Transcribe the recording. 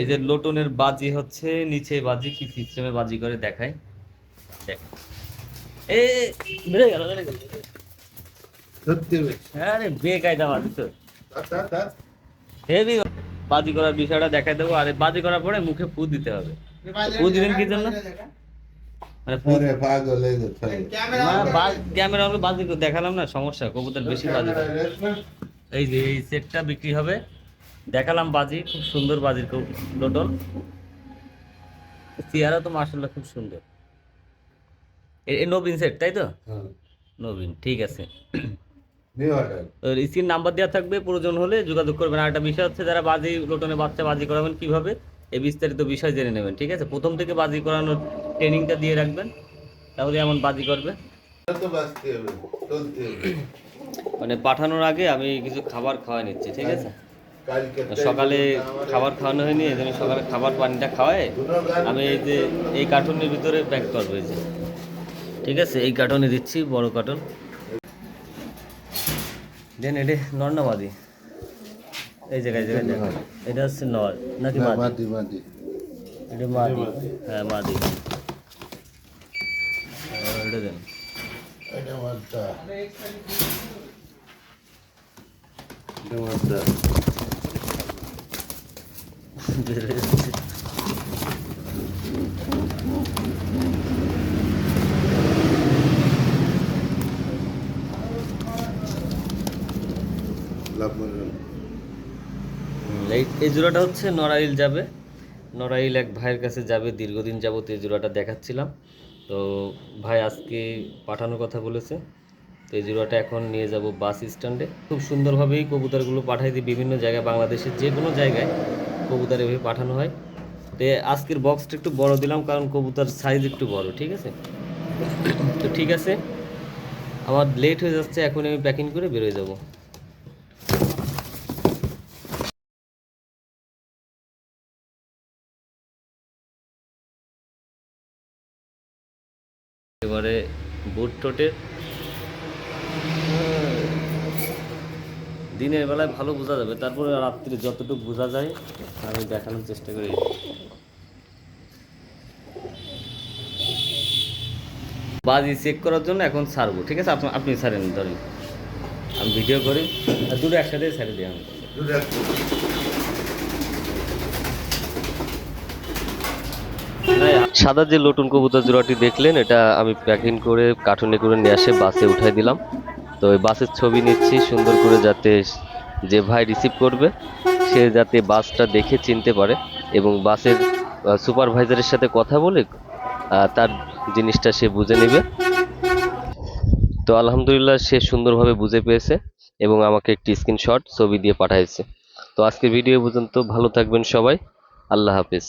এই যে লোটনের বাজি হচ্ছে নিচে বাজি কি সিস্টেমে বাজি করে দেখায় দেখ। এ বেড়ে গেল বেড়ে গেল। সত্যি আরে বেকায়দা বাজি তো। আচ্ছা আচ্ছা হেভি বাজি করার বিষয়টা দেখাই দেবো আর বাজি করার পরে মুখে ফু দিতে হবে। ফু দিলেন কি জন্য? মানে। ক্যামেরা বাজি দেখালাম না সমস্যা কবুতর বেশি বাজি। এই যে এই সেটটা বিক্রি হবে। দেখালাম বাজি খুব সুন্দর বাজির খুব লোটন চেয়ারা তো মার্শাল্লাহ খুব সুন্দর। এ- নবীন সেট তাই তো? হ্যাঁ। নবীন ঠিক আছে। স্ক্রিন নাম্বার দেওয়া থাকবে প্রয়োজন হলে যোগাযোগ করবেন। আর একটা বিষয় হচ্ছে যারা বাজি লোটনে বাচ্চা বাজি করাবেন কীভাবে এই বিস্তারিত বিষয় জেনে নেবেন ঠিক আছে? প্রথম থেকে বাজি করানোর ট্রেনিংটা দিয়ে রাখবেন তাহলে এমন বাজি করবে। মানে পাঠানোর আগে আমি কিছু খাবার খাওয়াই নিচ্ছি ঠিক আছে? সকালে খাবার খাওয়ানো হয়নি এই জন্য সকালে খাবার পানিটা খাওয়ায় আমি এই যে এই কার্টুনের ভিতরে প্যাক করব এই যে। ঠিক আছে এই কার্টনে দিচ্ছি বড় কার্টন। দেন এটা নর না মাদি এই জায়গায় জায়গায় দেখো। এটা হচ্ছে নর নাকি না, মাদি? এটা। হ্যাঁ মাদি। এটা দেন। এটা এটা এই জোড়াটা হচ্ছে নড়াইল যাবে। নড়াইল এক ভাইয়ের কাছে যাবে, দীর্ঘদিন যাবত এই জোড়াটা দেখাচ্ছিলাম। তো ভাই আজকে পাঠানোর কথা বলেছে। তো এই জোড়াটা এখন নিয়ে যাব বাস স্ট্যান্ডে। খুব সুন্দরভাবেই কবুতরগুলো পাঠাই দিই বিভিন্ন জায়গায়, বাংলাদেশের যে কোনো জায়গায়। কবুতর এভাবে পাঠানো হয়। তো আজকের বক্সটা একটু বড় দিলাম, কারণ কবুতর সাইজ একটু বড়, ঠিক আছে? তো ঠিক আছে, আমার লেট হয়ে যাচ্ছে, এখন আমি প্যাকিং করে বেরোয় যাব। এবারে বুট টোটের দিনের বেলায় ভালো বোঝা যাবে। তারপরে রাত্রি যতটুকু বোঝা যায়, আমি দেখানোর চেষ্টা করি। বাজি চেক করার জন্য এখন ছাড়বো, ঠিক আছে? আপনি আপনি ছাড়েন, ধরেন। আমি ভিডিও করি, আর দুটো একসাথে ছেড়ে দিই আমি। সাদা যে লটুন কবুতর জোড়াটি দেখলেন, এটা আমি প্যাকিং করে কার্টুনে করে নিয়ে আসে বাসে উঠাই দিলাম। তো ওই বাসের ছবি নিচ্ছি সুন্দর করে যাতে যে ভাই রিসিভ করবে, সে যাতে বাসটা দেখে চিনতে পারে এবং বাসের সুপারভাইজারের সাথে কথা বলে তার জিনিসটা সে বুঝে নেবে। তো আলহামদুলিল্লাহ সে সুন্দরভাবে বুঝে পেয়েছে এবং আমাকে একটি স্ক্রিনশট ছবি দিয়ে পাঠাইছে। তো আজকের ভিডিও পর্যন্ত ভালো থাকবেন সবাই। আল্লাহ হাফিজ।